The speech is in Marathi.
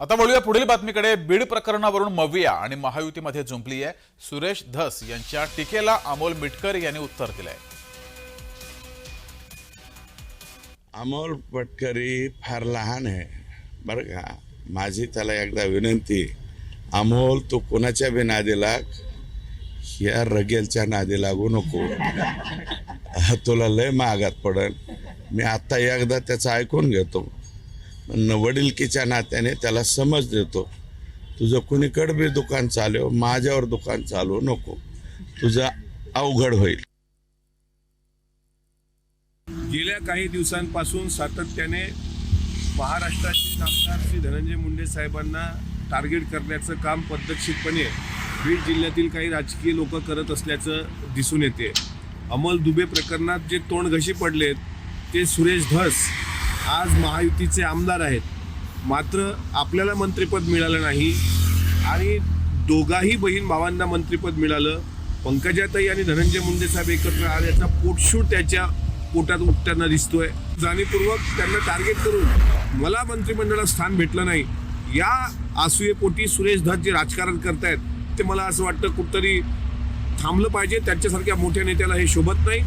आता वळूया पुढील बातमीकडे. बीड प्रकरणावरून मविया आणि महायुतीमध्ये जुंपली आहे सुरेश धस यांच्या टीकेला अमोल मिटकर यांनी उत्तर दिलंय. अमोल पटकरी फार लहान आहे. बरं का? माझी त्याला एकदा विनंती अमोल तू कोणाच्या बी नादी लाग? या रगेलच्या नादी लागू नको. तुला लय महागात पडेल. मी आत्ता एकदा त्याचं ऐकून घेतो. न वडिलकीच्या नात्याने त्याला समज देतो. तुझं कुणीकडे बी दुकान चालव माझ्यावर दुकान चालवू नको. तुझं अवघड होईल. गेल्या काही दिवसांपासून सातत्याने महाराष्ट्राचे नामदार श्री धनंजय मुंडे साहेबांना टार्गेट करण्याचं काम पद्धतशीरपणे बीड जिल्ह्यातील काही राजकीय लोक करत असल्याचं दिसून येते. अमल दुबे प्रकरणात जे तोंडघशी पडलेत ते सुरेश धस आज महायुतीचे आमदार आहेत. मात्र आपल्याला मंत्रिपद मिळालं नाही आणि दोघाही बहीण भावांना मंत्रिपद मिळालं. पंकजाताई आणि धनंजय मुंडे साहेब एकत्र आल्याचा पोटशूट त्याच्या पोटात उठताना दिसतोय. जाणीवपूर्वक त्यांना टार्गेट करून मला मंत्रिमंडळात स्थान भेटलं नाही. या आसूयेपोटी सुरेश धस जे राजकारण करतायत ते मला असं वाटतं कुठतरी थांबलं पाहिजे. त्यांच्यासारख्या मोठ्या नेत्याला हे शोभत नाही.